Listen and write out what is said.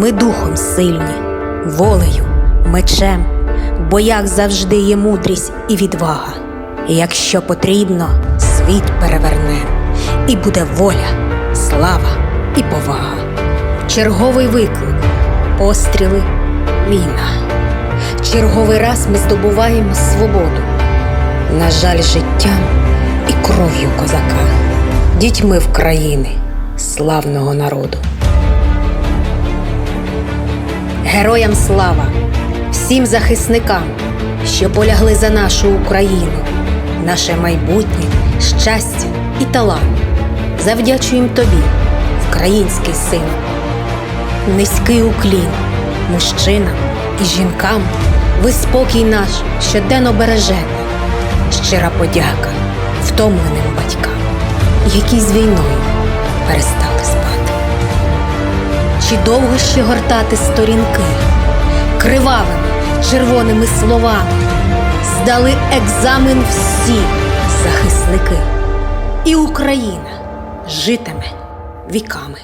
Ми духом сильні, волею, мечем, бо як завжди є мудрість і відвага. Якщо потрібно, світ переверне, і буде воля, слава і повага. Черговий виклик, постріли, війна. Черговий раз ми здобуваємо свободу. На жаль, життям і кров'ю козака, дітьми в країни славного народу. Героям слава, всім захисникам, що полягли за нашу Україну, наше майбутнє, щастя і талант. Завдячуємо тобі, український син. Низький уклін мужчинам і жінкам, ви спокій наш щоденно бережете. Щира подяка втомленим батькам, які з війною Чи довго ще гортати сторінки кривавими червоними словами? Здали екзамен всі захисники, і Україна житиме віками.